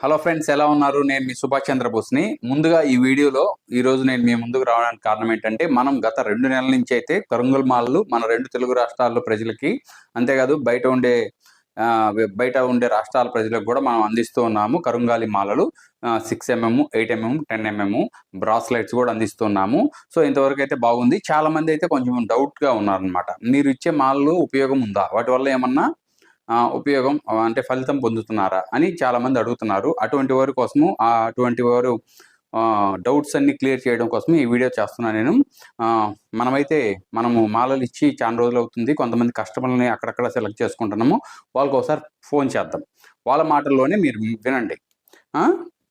Hello friends ఎలా ఉన్నారు? నేను మీ సుభాష్ చంద్రబోస్ని. ముందుగా ఈ వీడియోలో ఈ రోజు నేను మీ ముందుకు రావడానికి కారణం ఏంటంటే మనం గత రెండు నెలల నుంచి అయితే కరుంగల్ మాలలు మన రెండు తెలుగు రాష్ట్రాల్లో ప్రజలకి అంతేకాదు బయట ఉండే బయట ఉండే రాష్ట్రాల ప్రజలకు కూడా మనం అందిస్తూ ఉన్నాము కరుంగాలి మాలలు six MM eight MM ten MM bracelets కూడా అందిస్తున్నాము సో ఇంతవరకు అయితే బాగుంది. చాలా మంది అయితే కొంచెం డౌట్గా ఉన్నారనమాట మీరు ఇచ్చే మాలలు ఉపయోగం ఉందా? వాటి వల్ల ఏమన్నా ఉపయోగం అంటే ఫలితం పొందుతున్నారా అని చాలామంది అడుగుతున్నారు. అటువంటి వారి కోసము అటువంటి వారు డౌట్స్ అన్ని క్లియర్ చేయడం కోసం ఈ వీడియో చేస్తున్నాను నేను. మనమైతే మనము మాలలు ఇచ్చి చాలా రోజులు అవుతుంది. కొంతమంది కస్టమర్లని అక్కడక్కడ సెలెక్ట్ చేసుకుంటున్నాము. వాళ్ళకి ఒకసారి ఫోన్ చేద్దాం. వాళ్ళ మాటల్లోనే మీరు వినండి.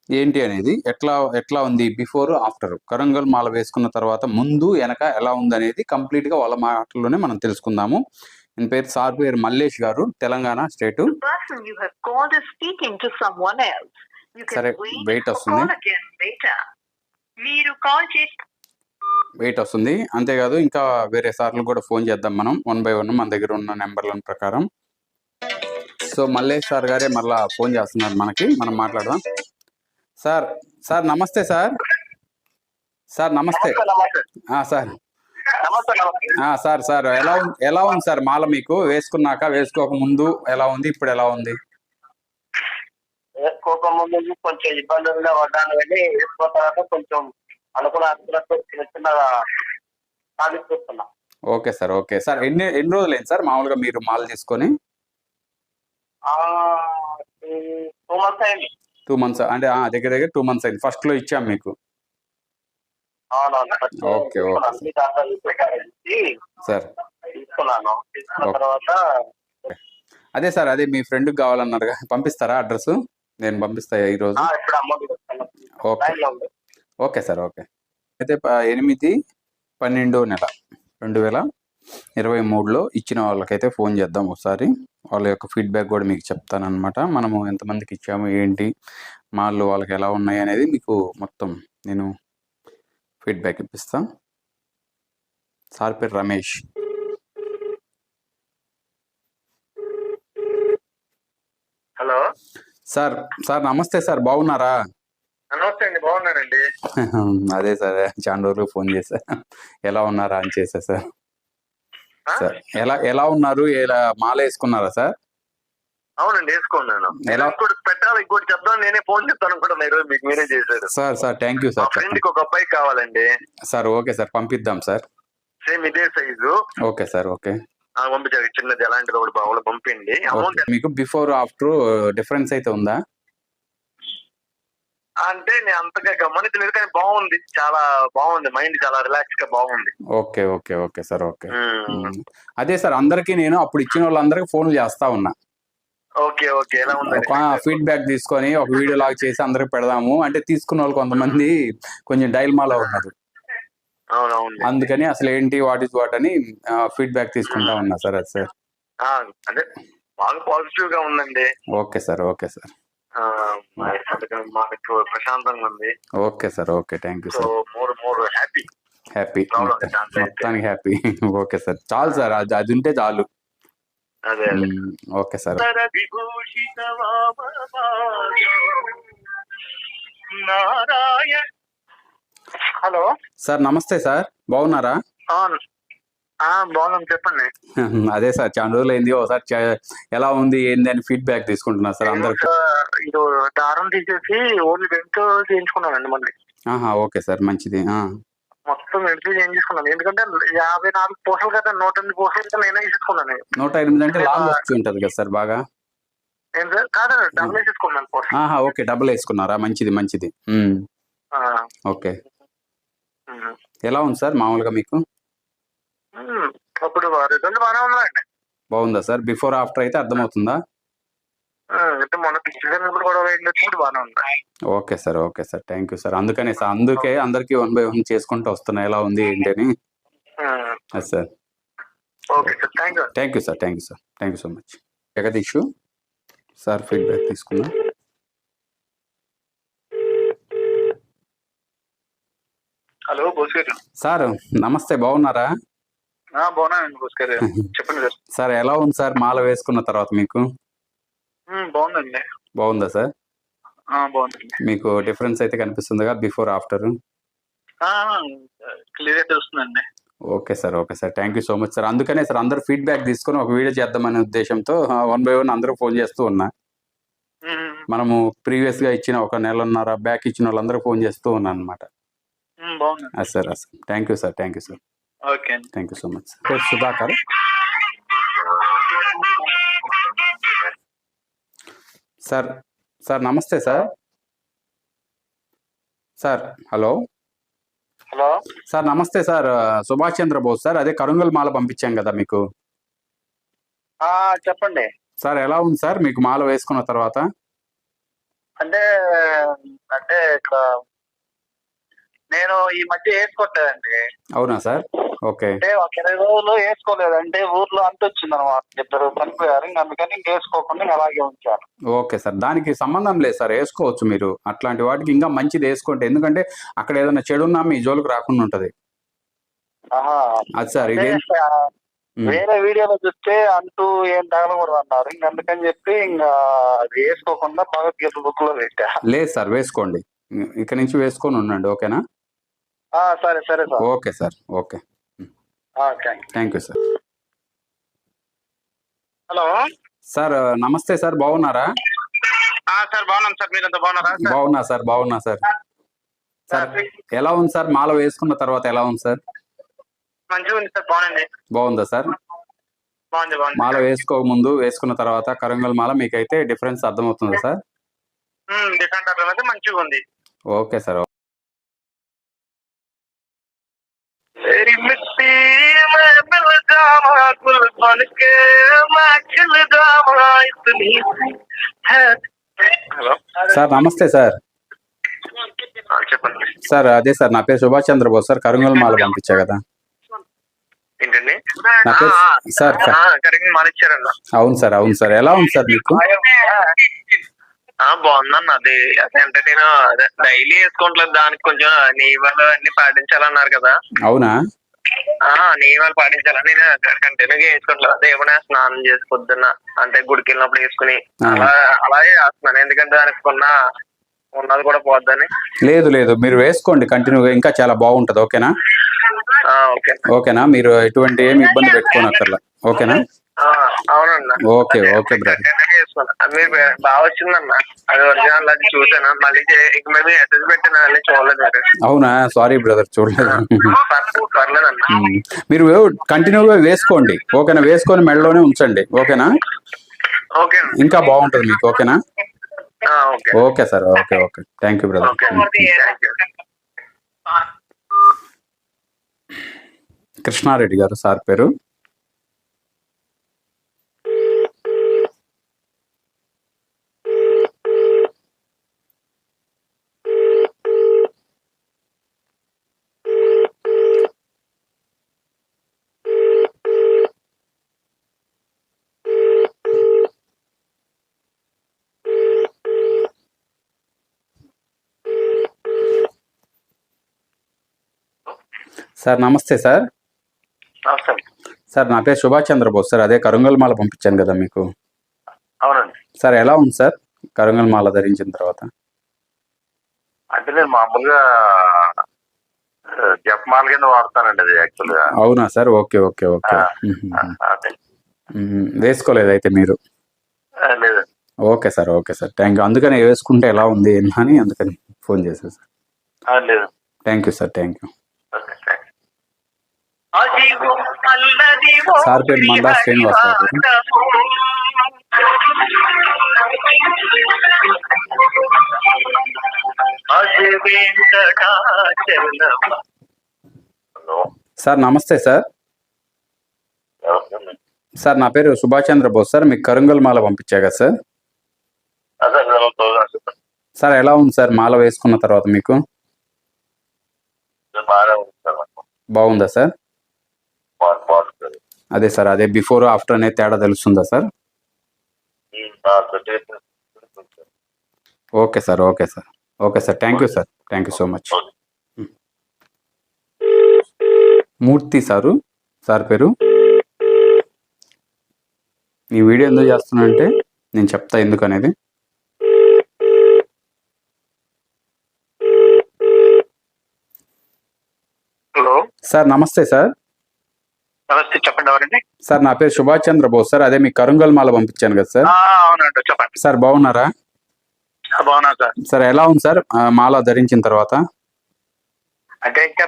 ఏంటి అనేది ఎట్లా ఎట్లా ఉంది బిఫోర్ ఆఫ్టర్? కరంగల్ మాల వేసుకున్న తర్వాత ముందు వెనక ఎలా ఉంది అనేది కంప్లీట్గా వాళ్ళ మాటల్లోనే మనం తెలుసుకుందాము. ఈయన పేరు సార్ పేరు మల్లేష్ గారు తెలంగాణ స్టేట్. సరే వెయిట్ వస్తుంది. మీరు కాల్ చేసి వెయిట్ వస్తుంది. అంతేకాదు ఇంకా వేరే సార్లు కూడా ఫోన్ చేద్దాం మనం. వన్ బై వన్ మన దగ్గర ఉన్న నెంబర్ల ప్రకారం. సో మల్లేష్ సార్ గారే మళ్ళా ఫోన్ చేస్తున్నారు మనకి. మనం మాట్లాడదాం. సార్ సార్ నమస్తే సార్. సార్ నమస్తే. సార్. సార్ సార్ ఎలా ఎలా ఉంది సార్ మాల మీకు? వేసుకున్నాక వేసుకోక ముందు ఎలా ఉంది? ఇప్పుడు ఎలా ఉంది? వేసుకోక ముందు కొంచెం ఇబ్బందులుగా పడ్డాను కానీ వేసుకున్న తర్వాత కొంచెం అనుకున్న అనుకున్నట్టు చిన్న చిన్నగా సాధిస్తున్నా ఓకే సార్ ఓకే. సార్ ఎన్ని ఎన్ని రోజులు అయింది సార్ మామూలుగా మీరు మాల తీసుకొని? టూ మంత్స్ అయింది. టూ మంత్స్ అంటే ఆ, దగ్గర దగ్గర టూ మంత్స్ అయింది. ఫస్ట్లో ఇచ్చాం మీకు. Okay, okay. సార్ తీసుకున్నాను తీసుకున్న. తర్వాత అదే సార్ అదే మీ ఫ్రెండ్కి కావాలన్నారు. పంపిస్తారా అడ్రస్ నేను పంపిస్తా ఈ రోజు ఆ, ఇప్పుడు అమౌంట్ ఇస్తాను. ఓకే. ఓకే సార్ ఓకే అయితే ఎనిమిది పన్నెండో నెల రెండు వేల ఇరవై మూడులో ఇచ్చిన వాళ్ళకైతే ఫోన్ చేద్దాం ఒకసారి వాళ్ళ యొక్క ఫీడ్బ్యాక్ కూడా మీకు చెప్తానన్నమాట మనము ఎంతమందికి ఇచ్చాము ఏంటి మాళ్ళు వాళ్ళకి ఎలా ఉన్నాయి అనేది మీకు మొత్తం నేను ఫీడ్బ్యాక్ ఇప్పిస్తా. సార్ పేరు రమేష్. హలో. సార్ సార్ నమస్తే సార్ బాగున్నారా? నమస్తే అండి బాగున్నానండి. అదే సార్ చాలా రోజులు ఫోన్ చేశా. ఎలా ఉన్నారా అని చేశా సార్? సార్ ఎలా ఎలా ఉన్నారు? ఎలా మాల వేసుకున్నారా సార్? అవునండి వేసుకున్నాను ఎలా? ఇంకోటి పెట్టాలి ఇంకోటి చెప్దాం నేనే ఫోన్ చెప్తాను అనుకుంటున్నా ఈరోజు మీకు మీరే చేశారు sir sir thank you sir ఫ్రెండ్కి ఒక అబ్బాయి కావాలండి. సార్ ఓకే సార్ పంపిద్దాం సార్. సేమ్ ఇదే సైజు. Okay sir okay. పంపించారు చిన్నది ఎలాంటిది ఒకటి బాగా పంపిండి అమౌంట్. మీకు బిఫోర్ ఆఫ్టర్ డిఫరెన్స్ అయితే ఉందా? అంటే నేను అంతగా గమనించలేదు కానీ బాగుంది. చాలా బాగుంది. మైండ్ చాలా రిలాక్స్గా బాగుంది. Okay okay okay sir okay. అదే సార్ అందరికీ నేను అప్పుడు ఇచ్చిన వాళ్ళందరికీ ఫోన్లు చేస్తా ఉన్నా. ఫీడ్బ్యాక్ తీసుకొని ఒక వీడియో లాగా చేసి అందరికి పెడదాము. అంటే తీసుకున్న వాళ్ళు కొంతమంది కొంచెం డైల్ మాలో ఉన్నారు. అవునవును అందుకని అసలు ఏంటి వాట్ ఇస్ వాట్ అని ఫీడ్బ్యాక్ తీసుకుంటా ఉన్నా సార్ అది సార్. అదే బాగా పాజిటివ్గా ఉందండి. Okay sir okay sir. మాకు ప్రశాంతంగా ఉంది. Okay sir okay. Thank you sir. More more happy happy. మొత్తానికి హ్యాపీ ఓకే సార్. చాలు సార్ అది ఉంటే చాలు. Okay sir. హలో. సార్ నమస్తే సార్. బాగున్నారా? బాగున్నాం. చెప్పండి. అదే సార్ చాలా రోజులు అయింది ఒకసారి ఎలా ఉంది ఏంది అని ఫీడ్బ్యాక్ తీసుకుంటున్నా సార్ అందరికి. ఇది దారం తీసేసి ఓన్లీ వెంట చేయించుకున్నానండి మళ్ళీ ఆహా ఓకే సార్ మంచిది. మొత్తం వెంట చేయించుకున్నాను ఎందుకంటే యాభై నాలుగు పూసలు కదా నూట ఎనిమిది కదా నేనే తీసుకున్నాను. నూట ఎనిమిది అంటే లాంగ్ వచ్చి ఉంటుంది కదా సార్ బాగా? కాదండి పూసలు ఆహా ఓకే డబుల్ వేసుకున్నారా? మంచిది మంచిది. ఓకే. ఎలా ఉంది సార్ మామూలుగా మీకు? అప్పుడు రిజల్ట్ బాగానే ఉందండి బాగుందా సార్? బిఫోర్ ఆఫ్టర్ అయితే అర్థమవుతుందా? మొన్న కూడా బాగానే okay sir okay sir. Thank you sir. అందుకనే సార్ అందుకే అందరికీ వన్ బై వన్ చేసుకుంటూ వస్తున్నా. ఎలా ఉంది ఏంటి అని? Sir okay sir. Thank you thank you sir thank you sir thank you so much Jagadish sir feedback తీసుకుందాం. హలో సార్ నమస్తే. బాగున్నారా? బాగున్నానండి చెప్పండి సార్ సార్ ఎలా ఉంది సార్ మాల వేసుకున్న తర్వాత మీకు? బాగుందండి. బాగుందా సార్? మీకు డిఫరెన్స్ అయితే కనిపిస్తుందిగా బిఫోర్ ఆఫ్టర్? క్లియర్ తెలుస్తుందండి okay sir okay sir. Thank you so much sir. అందుకనే సార్ అందరూ ఫీడ్బ్యాక్ తీసుకొని ఒక వీడియో చేద్దామనే ఉద్దేశంతో వన్ బై వన్ అందరూ ఫోన్ చేస్తూ ఉన్నా. మనము ప్రీవియస్గా ఇచ్చిన ఒక నెలన్నర బ్యాక్ ఇచ్చిన వాళ్ళందరూ ఫోన్ చేస్తూ ఉన్నాను అనమాట sir sir. Thank you sir thank you sir. Okay thank you so much sir. Sudhakar. Sir sir నమస్తే sir. Sir hello. Hello. Sir నమస్తే సార్ సుభాష్ చంద్రబోస్ సార్. అదే కరుంగల్ మాల పంపించాం కదా మీకు. చెప్పండి. సార్ ఎలా ఉంది సార్? మీకు మాల వేసుకున్న తర్వాత? అంటే అంటే ఇక్కడ నేను ఈ మధ్య వేసుకోవట్లేదండి అవునా సార్? ఓకే. అంటే ఒక ఇరవై రోజులు వేసుకోలేదు. అంటే ఊర్లో అంత వచ్చింది అనమాట ఇద్దరు చనిపోయారు. ఇంక అందుకని ఇంక వేసుకోకుండా అలాగే ఉంచాను. Okay sir. దానికి సంబంధం లేదు సార్. వేసుకోవచ్చు మీరు. అట్లాంటి వాటికి ఇంకా మంచిది వేసుకోండి ఎందుకంటే అక్కడ ఏదైనా చెడు ఉన్నా మీ జోలికి రాకుండా ఉంటది. ఆహా. అది సార్ ఇదేం ఉమ్. వేరే వీడియోలో చూస్తే అంటూ ఏం తగలకూడదు అన్నారు. ఇంక అందుకని చెప్పి ఇంకా అది వేసుకోకుండా భగవద్గీత బుక్లో పెట్టా. లేదు సార్ వేసుకోండి. ఇక నుంచి వేసుకొని ఉండండి. ఓకేనా? సరే సరే sir. Okay sir okay. Thank you. Sir. Hello. Sir నమస్తే సార్ బాగున్నారా? సార్ బాగున్నాం సార్. మీరంతా బాగున్నారా? బాగున్నా సార్ బాగున్నా సార్. సార్ ఎలా ఉంది సార్? మాల వేసుకున్న తర్వాత ఎలా ఉంది సార్? మంచిగా ఉంది సార్ బాగుంది. బాగుందా సార్? మాల వేసుకోక ముందు వేసుకున్న తర్వాత కరంగల్ మాల మీకైతే డిఫరెన్స్ అర్థమవుతుందా సార్. డిఫరెంట్ మంచిగా ఉంది ఓకే సార్ तेरी मिट्टी में मिल जावा गुल बन के मैं खिल जावा इतनी है హలో సార్ నమస్తే సార్ చెప్పండి సార్ అదే సార్ నా పేరు సుభాష్ చంద్రబోస్ సార్ కరంగల్ మాల పంపించా కదా ఏంటండి నా పేరు సార్ సార్ కరెక్ట్ మానిచ్చారన్న అవును సార్ అవును సార్ ఎలా ఉంది సార్ మీకు బాగుందన్న అది అంటే నేను డైలీ వేసుకోవట్లేదు దానికి కొంచెం నియమాలు అన్ని పాటించాలన్నారు కదా అవునా ఆ నియమాలు పాటించాలని నేను కంటిన్యూగా వేసుకోవట్లేదు అదే ఏమైనా స్నానం చేసి పొద్దున్న అంటే గుడికి వెళ్ళినప్పుడు వేసుకుని. అలా అలాగే చేస్తున్నాను. ఎందుకంటే దానికి ఉన్న ఉన్నది కూడా పోద్దని. లేదు లేదు. మీరు వేసుకోండి కంటిన్యూగా. ఇంకా చాలా బాగుంటది. ఓకేనా? ఆ, ఓకే. ఓకేనా? మీరు ఎటువంటి ఏమి ఇబ్బంది పెట్టుకోనక్కర్లా. ఓకేనా? అవునన్న. Okay, okay. అది మీరు బాగా వచ్చిందన్న. అది ఒరిజినల్ అది చూసాను? మళ్ళీ మీద మెసేజ్ పెట్టిన మళ్ళీ చూడలేదు మీరు అవునా? సారీ బ్రదర్ చూడలేదు. పర్- పర్లేదన్న. మీరు కంటిన్యూగా వేసుకోండి. ఓకేనా? వేసుకొని మెడలోనే ఉంచండి. ఓకేనా? ఓకే. ఇంకా బాగుంటుంది మీకు. ఓకేనా? Okay. Sir okay okay. Thank you brother Krishna Reddy గారు సార్ పేరు. సార్ నమస్తే సార్. సార్ నా పేరు సుభాష్ చంద్రబోస్ సార్. అదే కరుంగల్ మాల పంపించాను కదా మీకు. అవునండి. సార్ ఎలా ఉంది సార్? కరుంగల్ మాల ధరించిన తర్వాత. అంటే నేను మామూలుగా జపమాల కింద వాడతానండి అది యాక్చువల్గా అవునా సార్? Okay okay okay. వేసుకోలేదు అయితే మీరు? Okay sir okay sir. Thank you. అందుకని వేసుకుంటే ఎలా ఉంది అని అందుకని ఫోన్ చేశాను సార్. లేదు. Thank you sir thank you. Sir పేరు మందా శ్రీనివాస్ సార్. నమస్తే సార్? సార్ నా పేరు సుభాష్ చంద్రబోస్ సార్. మీకు కరుంగల్ మాల పంపించా కదా సార్. సార్. ఎలా ఉంది సార్? మాల వేసుకున్న తర్వాత మీకు. బాగుందా సార్? అదే సార్ అదే బిఫోర్ ఆఫ్టర్ అనే తేడా తెలుస్తుందా sir? Okay sir okay sir. Okay sir thank you sir. Thank you so much. Murthy sir sir పేరు? నీ వీడియో ఎందుకు చేస్తున్నానంటే నేను చెప్తా ఎందుకు అనేది. సార్ నమస్తే సార్. నమస్తే చెప్పండి ఎవరండి? సార్ నా పేరు సుభాష్ చంద్ర బోస్ సార్. అదే మీ కరుంగల్ మాల పంపించాను కదా సార్. అవునండి చెప్పండి. సార్ బాగున్నారా? బాగున్నా సార్. సార్ ఎలా ఉంది సార్? మాల ధరించిన తర్వాత? అంటే ఇంకా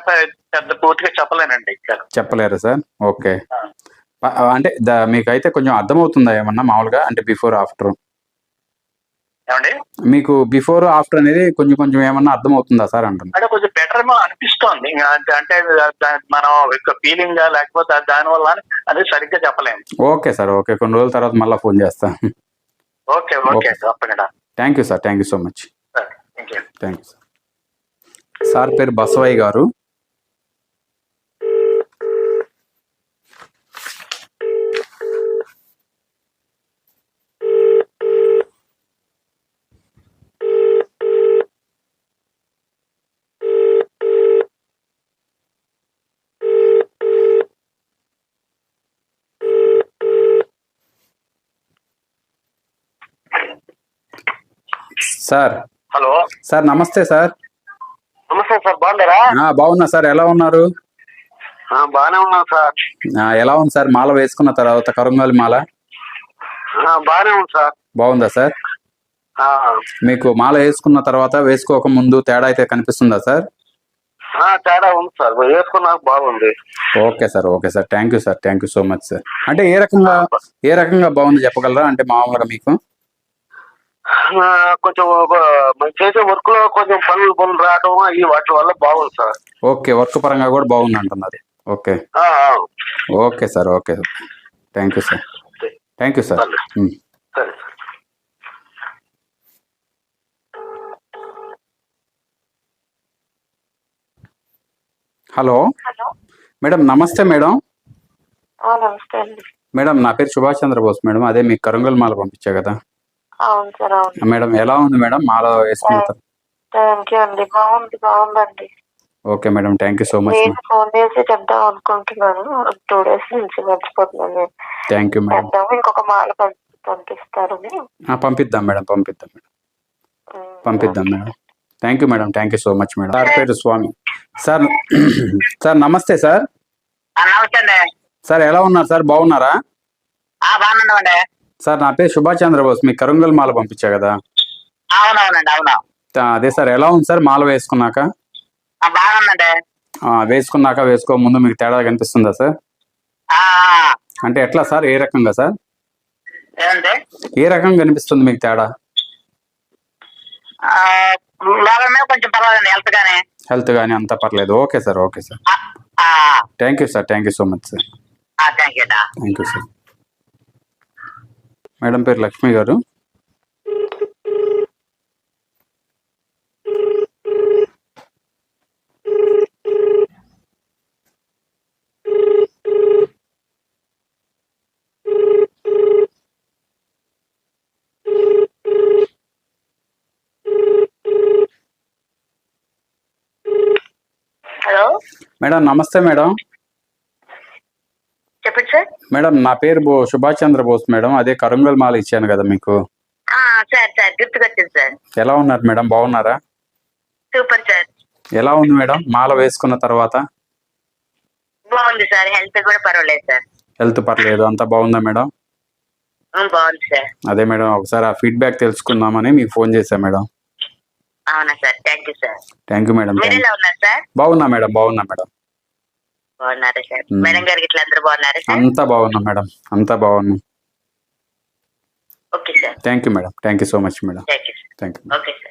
పెద్ద పూర్తిగా చెప్పలేనండి చెప్పలేరా సార్? ఓకే. అంటే మీకైతే కొంచెం అర్థమవుతుందా ఏమన్నా మామూలుగా? అంటే బిఫోర్ ఆఫ్టర్. ఏమండి? మీకు బిఫోర్ ఆఫ్టర్ అనేది కొంచెం కొంచెం ఏమన్నా అర్థమవుతుందా సార్ అంటున్నా? అంటే కొంచెం బెటర్ ఏమో అనిపిస్తోంది. ఇంకా అంటే- అంటే దా- మనం యొక్క ఫీలింగ్ లేకపోతే దాని వల్ల అది సరిగ్గా చెప్పలేము. Okay sir okay. కొన్ని రోజుల తర్వాత మళ్ళీ ఫోన్ చేస్తా. Okay okay. తప్పకుండా. Thank you sir thank you so much. సరే thank you thank you sir. Sir పేరు బసవయ్య గారు. సార్. హలో. సార్ నమస్తే సార్. నమస్తే సార్ బాగున్నారా? బాగున్నా సార్. ఎలా ఉన్నారు? బాగానే ఉన్నాం సార్. ఎలా ఉంది సార్? మాల వేసుకున్న తర్వాత కరుంగల్ మాల? బాగానే ఉంది సార్. బాగుందా సార్? మీకు మాల వేసుకున్న తర్వాత వేసుకోక ముందు తేడా అయితే కనిపిస్తుందా సార్? తేడా ఉంది సార్. వేసుకున్నాక బాగుంది. Okay sir okay sir. Thank you sir. Thank you so much sir. అంటే ఏ రకంగా ఏ రకంగా బాగుంది చెప్పగలరా? అంటే మామూలుగా మీకు? కొంచెం మనం చేసే వర్క్లో కొంచెం పనులు పనులు రావడం ఈ వాటి వల్ల బాగుంది సార్. ఓకే వర్క్ పరంగా కూడా బాగుంది అంటున్నారు. Okay. Okay sir okay. Thank you sir thank you sir. ఉమ్. సరే హలో హలో మేడం నమస్తే మేడం నమస్తే మేడం నా పేరు సుభాష్ చంద్రబోస్ మేడం అదే మీకు కరుంగల్ మాల పంపించా కదా. అవును సార్ అవును. మేడం ఎలా ఉంది మేడం? మాల వేసుకున్న థ్యాంక్ యూ అండి. బాగుంది బాగుందండి. Okay madam thank you so much నేను ఫోన్ చేసి చెప్దాం అనుకుంటున్నాను. టూ డేస్ నుంచి మర్చిపోతున్నాను నేను. Thank you madam. ఇంకొక మాల పంపి- పంపిస్తారని ఆ, పంపిద్దాం మేడం పంపిద్దాం మేడం. పంపిద్దాం madam. Thank you madam thank you so much madam. Sir పేరు స్వామి. సార్ సార్ నమస్తే సార్. సార్ ఎలా ఉన్నారు సార్? బాగున్నారా? సార్ నా పేరు సుభాష్ చంద్రబోస్. మీకు కరుంగల్ మాల పంపించా కదా? అవునవునండి అవును. అదే సార్ ఎలా ఉంది సార్ మాల వేసుకున్నాక? బాగుందండి. వేసుకున్నాక వేసుకో ముందు మీకు తేడా కనిపిస్తుందా సార్? అంటే ఎట్లా సార్ ఏ రకంగా సార్? ఏ రకంగా కనిపిస్తుంది మీకు తేడా? హెల్త్ గానే. అంతా పర్లేదు. Okay sir okay sir. Thank you sir thank you so much sir thank you sir madam పేరు లక్ష్మి గారు. మేడం నమస్తే మేడం. చెప్పండి సార్. మేడం నా పేరు బో సుభాష్ చంద్ర బోస్ మేడం. అదే కరుంగల్ మాల ఇచ్చాను కదా మీకు. సార్ సార్ గుర్తుకొచ్చింది సార్. ఎలా ఉన్నారు మేడం? బాగున్నారా? Super sir. ఎలా ఉంది మేడం? మాల వేసుకున్న తర్వాత? బాగుంది సార్. హెల్త్ కూడా పర్వాలేదు సార్. హెల్త్ పర్లేదు. అంతా బాగుందా మేడం? బాగుంది సార్. అదే మేడం ఒకసారి ఆ ఫీడ్బ్యాక్ తెలుసుకుందామని మీకు ఫోన్ చేశా మేడం. అవునా sir. Thank you sir. Thank you madam. బాగున్నా మేడం బాగున్నా మేడం. బాగున్నారా సార్. మేడం గారికి ఇట్లా అందరూ బాగున్నారా సార్? అంతా బాగున్నా మేడం. అంతా బాగున్నా. Okay sir. Thank you madam. Thank you so much madam. Thank you okay sir.